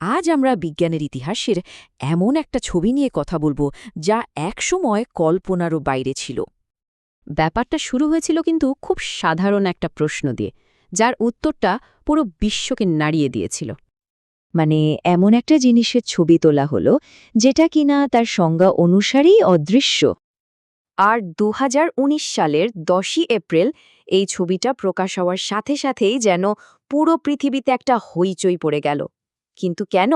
আজ আমরা বিজ্ঞানের ইতিহাসের এমন একটা ছবি নিয়ে কথা বলব যা একসময় কল্পনারও বাইরে ছিল। ব্যাপারটা শুরু হয়েছিল কিন্তু খুব সাধারণ একটা প্রশ্ন দিয়ে, যার উত্তরটা পুরো বিশ্বকে নাড়িয়ে দিয়েছিল। মানে এমন একটা জিনিসের ছবি তোলা হলো যেটা কিনা তার সংজ্ঞা অনুসারেই অদৃশ্য। আর দু হাজার উনিশ সালের দশই এপ্রিল এই ছবিটা প্রকাশ হওয়ার সাথে সাথেই যেন পুরো পৃথিবীতে একটা হইচই পড়ে গেল। কিন্তু কেন?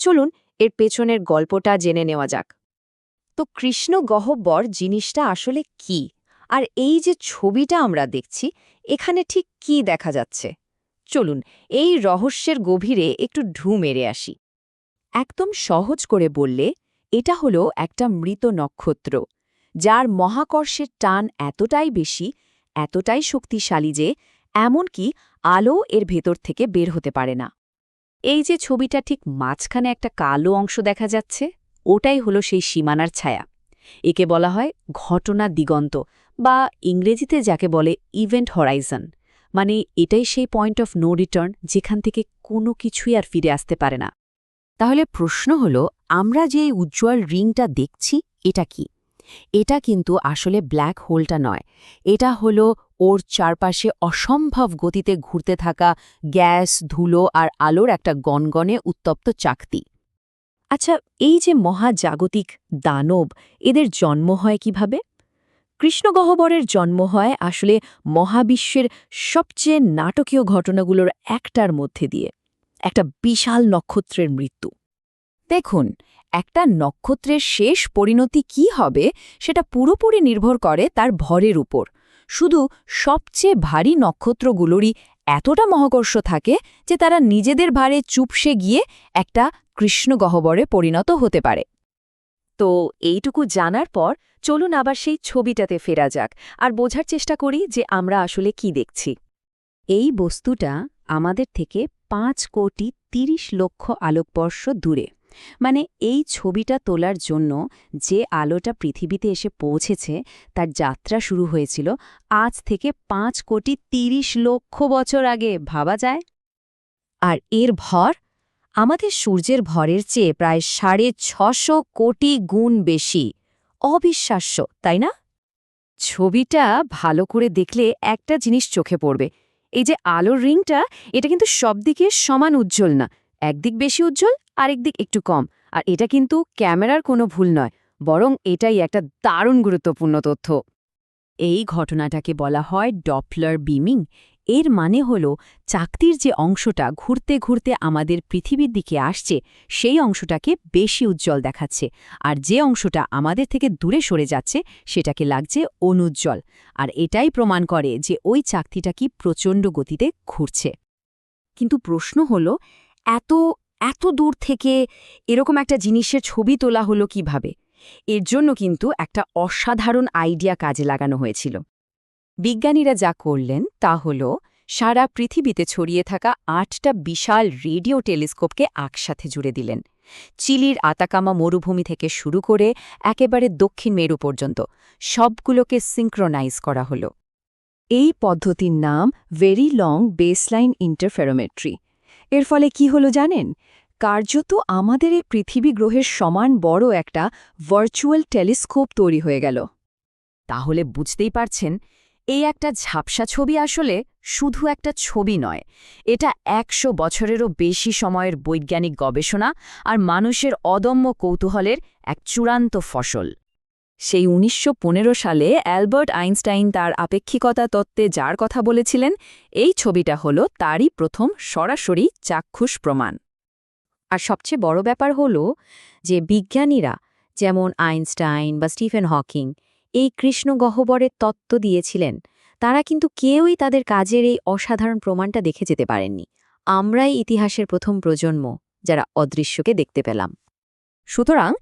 চলুন এর পেছনের গল্পটা জেনে নেওয়া যাক। তো কৃষ্ণ গহ্বর জিনিসটা আসলে কি? আর এই যে ছবিটা আমরা দেখছি, এখানে ঠিক কি দেখা যাচ্ছে? চলুন এই রহস্যের গভীরে একটু ঢু মেরে আসি। একদম সহজ করে বললে, এটা হলো একটা মৃত নক্ষত্র, যার মহাকর্ষের টান এতটাই বেশি, এতটাই শক্তিশালী যে এমনকি আলো এর ভেতর থেকে বের হতে পারে না। এই যে ছবিটা ঠিক মাঝখানে একটা কালো অংশ দেখা যাচ্ছে, ওটাই হলো সেই সীমানার ছায়া। একে বলা হয় ঘটনা দিগন্ত বা ইংরেজিতে যাকে বলে ইভেন্ট হরাইজন মানে এটাই সেই পয়েন্ট অফ নো রিটার্ন যেখান থেকে কোনো কিছুই আর ফিরে আসতে পারে না। তাহলে প্রশ্ন হলো, আমরা যে এই উজ্জ্বল রিংটা দেখছি, এটা কি? এটা কিন্তু আসলে ব্ল্যাক হোলটা নয়। এটা হলো ওর চারপাশে অসম্ভব গতিতে ঘুরতে থাকা গ্যাস, ধুলো আর আলোর একটা গনগনে উত্তপ্ত চাকতি। আচ্ছা এই যে মহাজাগতিক দানব, এদের জন্ম হয় কীভাবে? কৃষ্ণগহ্বরের জন্ম হয় আসলে মহাবিশ্বের সবচেয়ে নাটকীয় ঘটনাগুলোর একটার মধ্যে দিয়ে, একটা বিশাল নক্ষত্রের মৃত্যু। দেখুন একটা নক্ষত্রের শেষ পরিণতি কি হবে সেটা পুরোপুরি নির্ভর করে তার ভরের উপর। শুধু সবচেয়ে ভারী নক্ষত্রগুলোরই এতটা মহাকর্ষ থাকে যে তারা নিজেদের ভারে চুপসে গিয়ে একটা কৃষ্ণগহ্বরে পরিণত হতে পারে। তো এইটুকু জানার পর চলুন আবার সেই ছবিটাতে ফেরা যাক আর বোঝার চেষ্টা করি যে আমরা আসলে কি দেখছি। এই বস্তুটা আমাদের থেকে পাঁচ কোটি তিরিশ লক্ষ আলোকবর্ষ দূরে। মানে এই ছবিটা তোলার জন্য যে আলোটা পৃথিবীতে এসে পৌঁছেছে, তার যাত্রা শুরু হয়েছিল আজ থেকে পাঁচ কোটি তিরিশ লক্ষ বছর আগে, ভাবা যায়? আর এর ভর? আমাদের সূর্যের ভরের চেয়ে প্রায় সাড়ে ছশো কোটি গুণ বেশি। অবিশ্বাস্য, তাই না? ছবিটা ভালো করে দেখলে একটা জিনিস চোখে পড়বে। এই যে আলোর রিংটা, এটা কিন্তু সব দিকে সমান উজ্জ্বল না, একদিক বেশি উজ্জ্বল আরেক দিক একটু কম। আর এটা কিন্তু ক্যামেরার কোনো ভুল নয়, বরং এটাই একটা দারুণ গুরুত্বপূর্ণ তথ্য। এই ঘটনাটাকে বলা হয় ডপলার বিমিং। এর মানে হল চাকতির যে অংশটা ঘুরতে ঘুরতে আমাদের পৃথিবীর দিকে আসছে, সেই অংশটাকে বেশি উজ্জ্বল দেখাচ্ছে। আর যে অংশটা আমাদের থেকে দূরে সরে যাচ্ছে, সেটাকে লাগছে অনুজ্জ্বল। আর এটাই প্রমাণ করে যে ওই চাকতিটা কি প্রচণ্ড গতিতে ঘুরছে। কিন্তু প্রশ্ন হল, এত এত দূর থেকে এরকম একটা জিনিসের ছবি তোলা হলো কীভাবে? এর জন্য কিন্তু একটা অসাধারণ আইডিয়া কাজে লাগানো হয়েছিল। বিজ্ঞানীরা যা করলেন তা হল সারা পৃথিবীতে ছড়িয়ে থাকা আটটা বিশাল রেডিও টেলিস্কোপকে একসাথে জুড়ে দিলেন। চিলির আতাকামা মরুভূমি থেকে শুরু করে একেবারে দক্ষিণ মেরু পর্যন্ত সবগুলোকে সিঙ্ক্রোনাইজ করা হল। এই পদ্ধতির নাম ভেরি লং বেসলাইন ইন্টারফেরোমেট্রি। এর ফলে কি হলো জানেন? কার্যত আমাদের এই পৃথিবী গ্রহের সমান বড় একটা ভার্চুয়াল টেলিস্কোপ তৈরি হয়ে গেল। তাহলে বুঝতেই পারছেন, এই একটা ঝাপসা ছবি আসলে শুধু একটা ছবি নয়, এটা একশো বছরেরও বেশি সময়ের বৈজ্ঞানিক গবেষণা আর মানুষের অদম্য কৌতূহলের এক চূড়ান্ত ফসল। সেই উনিশশো পনেরো সালে অ্যালবার্ট আইনস্টাইন তার আপেক্ষিকতা তত্ত্বে যার কথা বলেছিলেন, এই ছবিটা হল তারই প্রথম সরাসরি চাক্ষুষ প্রমাণ। আর সবচেয়ে বড় ব্যাপার হল যে বিজ্ঞানীরা, যেমন আইনস্টাইন বা স্টিফেন হকিং, এই কৃষ্ণ গহ্বরের তত্ত্ব দিয়েছিলেন, তারা কিন্তু কেউই তাদের কাজের এই অসাধারণ প্রমাণটা দেখে যেতে পারেননি। আমরাই ইতিহাসের প্রথম প্রজন্ম যারা অদৃশ্যকে দেখতে পেলাম। সুতরাং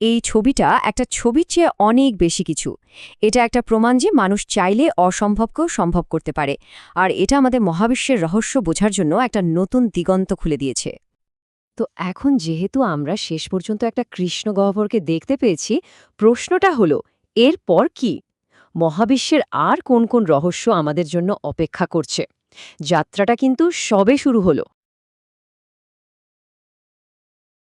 এই ছবিটা একটা ছবির চেয়ে অনেক বেশি কিছু। এটা একটা প্রমাণ যে মানুষ চাইলে অসম্ভবকেও সম্ভব করতে পারে। আর এটা আমাদের মহাবিশ্বের রহস্য বোঝার জন্য একটা নতুন দিগন্ত খুলে দিয়েছে। তো এখন যেহেতু আমরা শেষ পর্যন্ত একটা কৃষ্ণ গহ্বরকে দেখতে পেয়েছি, প্রশ্নটা হলো, এরপর কি? মহাবিশ্বের আর কোন কোন রহস্য আমাদের জন্য অপেক্ষা করছে? যাত্রাটা কিন্তু সবে শুরু হলো।